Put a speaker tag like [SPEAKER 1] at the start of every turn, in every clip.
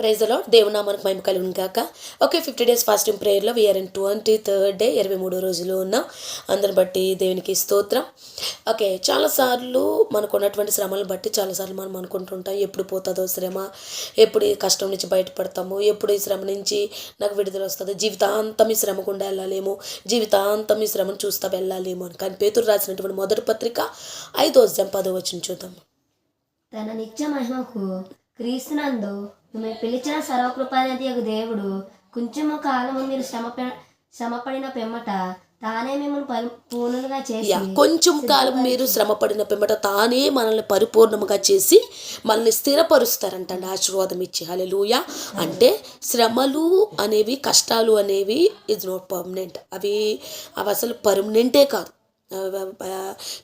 [SPEAKER 1] ప్రైజ్లో దేవునామానికి మహిమ కలుగును కాక okay fifty days fasting ప్రేయర్లో we're in twenty third day ఇరవై మూడో రోజులు ఉన్నాం. అందరిని బట్టి దేవునికి స్తోత్రం. ఓకే చాలాసార్లు మనకు ఉన్నటువంటి శ్రమలను బట్టి చాలాసార్లు మనం అనుకుంటుంటాం ఎప్పుడు పోతుందో శ్రమ ఎప్పుడు ఈ కష్టం నుంచి బయటపడతాము ఎప్పుడు ఈ శ్రమ నుంచి నాకు విడుదల వస్తుంది జీవితాంతం ఈ శ్రమ గుండా వెళ్ళాలేమో జీవితాంతం ఈ శ్రమను చూస్తా వెళ్ళాలేమో అని. కానీ పేతురు రాసినటువంటి మొదటి పత్రిక ఐదో అధ్యాయం పదో వచ్చిన చూద్దాం.
[SPEAKER 2] తన నిత్య మహిమకు క్రీస్తునందు మిమ్మల్ని పిలిచిన సర్వకృపానిధి యొక్క దేవుడు కొంచెము కాలము మీరు శ్రమ శ్రమపడిన పిమ్మట తానే మిమ్మల్ని పరిపూర్ణంగా పూర్ణులుగా చేసి
[SPEAKER 1] కొంచెం కాలం మీరు శ్రమ పడిన పిమ్మట తానే మనల్ని పరిపూర్ణముగా చేసి మనల్ని స్థిరపరుస్తారంటండి ఆశీర్వాదం ఇచ్చి. హలెలూయ అంటే శ్రమలు అనేవి కష్టాలు అనేవి ఇస్ నాట్ పర్మనెంట్ అవి అవి అసలు పర్మనెంటే కాదు.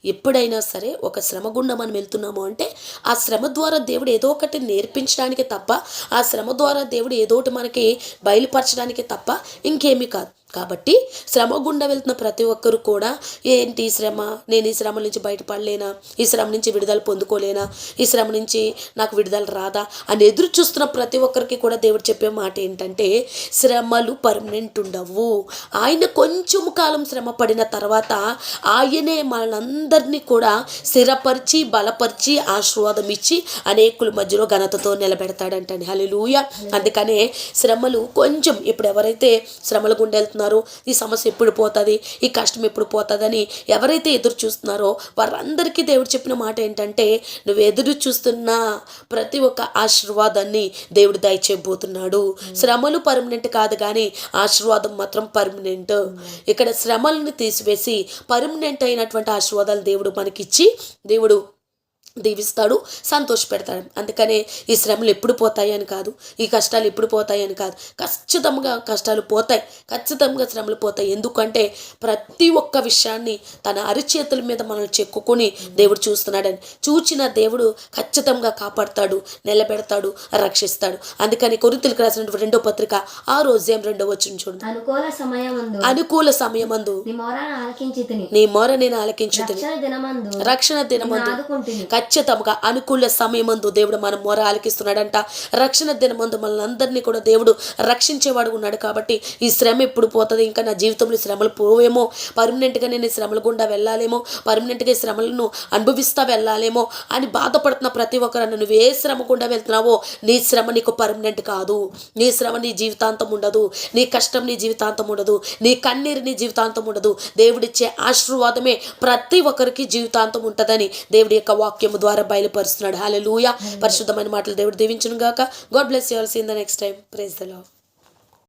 [SPEAKER 1] ఎప్పుడైనా సరే ఒక శ్రమ గుండా మనం వెళ్తున్నాము అంటే ఆ శ్రమ ద్వారా దేవుడు ఏదో ఒకటి నేర్పించడానికి తప్ప ఆ శ్రమ ద్వారా దేవుడు ఏదో ఒకటి మనకి బయలుపరచడానికి తప్ప ఇంకేమీ కాదు. కాబట్టి శ్రమ గుండా వెళ్తున్న ప్రతి ఒక్కరు కూడా ఏంటి ఈ శ్రమ? నేను ఈ శ్రమ నుంచి బయటపడలేనా? ఈ శ్రమ నుంచి విడుదల పొందుకోలేనా? ఈ శ్రమ నుంచి నాకు విడుదల రాదా? అని ఎదురు చూస్తున్న ప్రతి ఒక్కరికి కూడా దేవుడు చెప్పే మాట ఏంటంటే శ్రమలు పర్మనెంట్ ఉండవు. ఆయన కొంచెం కాలం శ్రమ పడిన తర్వాత ఆయనే మనందరినీ కూడా స్థిరపరిచి బలపరిచి ఆశీర్వాదం ఇచ్చి అనేకుల మధ్యలో ఘనతతో నిలబెడతాడంటండి. హల్లెలూయ. అందుకనే శ్రమలు కొంచెం ఇప్పుడు ఎవరైతే శ్రమల గుండా వెళ్తున్నారో ఈ సమస్య ఎప్పుడు పోతుంది ఈ కష్టం ఎప్పుడు పోతుందని ఎవరైతే ఎదురు చూస్తున్నారో వారందరికీ దేవుడు చెప్పిన మాట ఏంటంటే నువ్వు ఎదురు చూస్తున్న ప్రతి ఒక్క ఆశీర్వాదాన్ని దేవుడు దయచేయబోతున్నాడు. శ్రమలు పర్మనెంట్ కాదు కానీ ఆశీర్వాదం మాత్రం పర్మనెంట్. ఇక్కడ శ్రమలను తీసివేసి పర్మనెంట్ అయినటువంటి ఆశీర్వాదాలు దేవుడు మనకిచ్చి దేవుడు దీవిస్తాడు సంతోషపెడతాడు. అందుకనే ఈ శ్రమలు ఎప్పుడు పోతాయి అని కాదు ఈ కష్టాలు ఎప్పుడు పోతాయి అని కాదు. ఖచ్చితంగా కష్టాలు పోతాయి ఖచ్చితంగా శ్రమలు పోతాయి. ఎందుకంటే ప్రతి ఒక్క విషయాన్ని తన అరిచేతుల మీద మనల్ని చెక్కుకొని దేవుడు చూస్తున్నాడని. చూచిన దేవుడు ఖచ్చితంగా కాపాడతాడు నిలబెడతాడు రక్షిస్తాడు. అందుకని కొరింతలకు రాసినటువంటి రెండో పత్రిక ఆ రోజేం రెండో వచ్చిన చూడండి.
[SPEAKER 2] అనుకూల సమయమందు
[SPEAKER 1] అనుకూల సమయమందు
[SPEAKER 2] నీ
[SPEAKER 1] మొర నేను ఆలకించుతుంది
[SPEAKER 2] రక్షణ దినమందు
[SPEAKER 1] ఖచ్చితంగా అనుకూల సమయమందు దేవుడు మన మొర ఆలకిస్తున్నాడంట రక్షణ దినమందు మనల్ని అందరినీ కూడా దేవుడు రక్షించేవాడు ఉన్నాడు కాబట్టి ఈ శ్రమ ఎప్పుడు పోతుంది? ఇంకా నా జీవితంలో శ్రమలు పోవేమో? పర్మనెంట్గా నేను ఈ శ్రమల గుండా వెళ్ళాలేమో? పర్మనెంట్గా ఈ శ్రమలను అనుభవిస్తా వెళ్ళాలేమో? అని బాధపడుతున్న ప్రతి ఒక్కరు నువ్వు ఏ శ్రమ గుండా వెళ్తున్నావో? నీ శ్రమ నీకు పర్మనెంట్ కాదు. నీ శ్రమ నీ జీవితాంతం ఉండదు. నీ కష్టం నీ జీవితాంతం ఉండదు. నీ కన్నీరు నీ జీవితాంతం ఉండదు. దేవుడిచ్చే ఆశీర్వాదమే ప్రతి ఒక్కరికి జీవితాంతం ఉంటుందని దేవుడి యొక్క వాక్యం వాక్యము ద్వారా బయలుపరుస్తున్నాడు. హాలెలూయ పరిశుద్ధమైన మాటలు దేవుడు దీవించును గాక. God bless you all seen the next time praise the love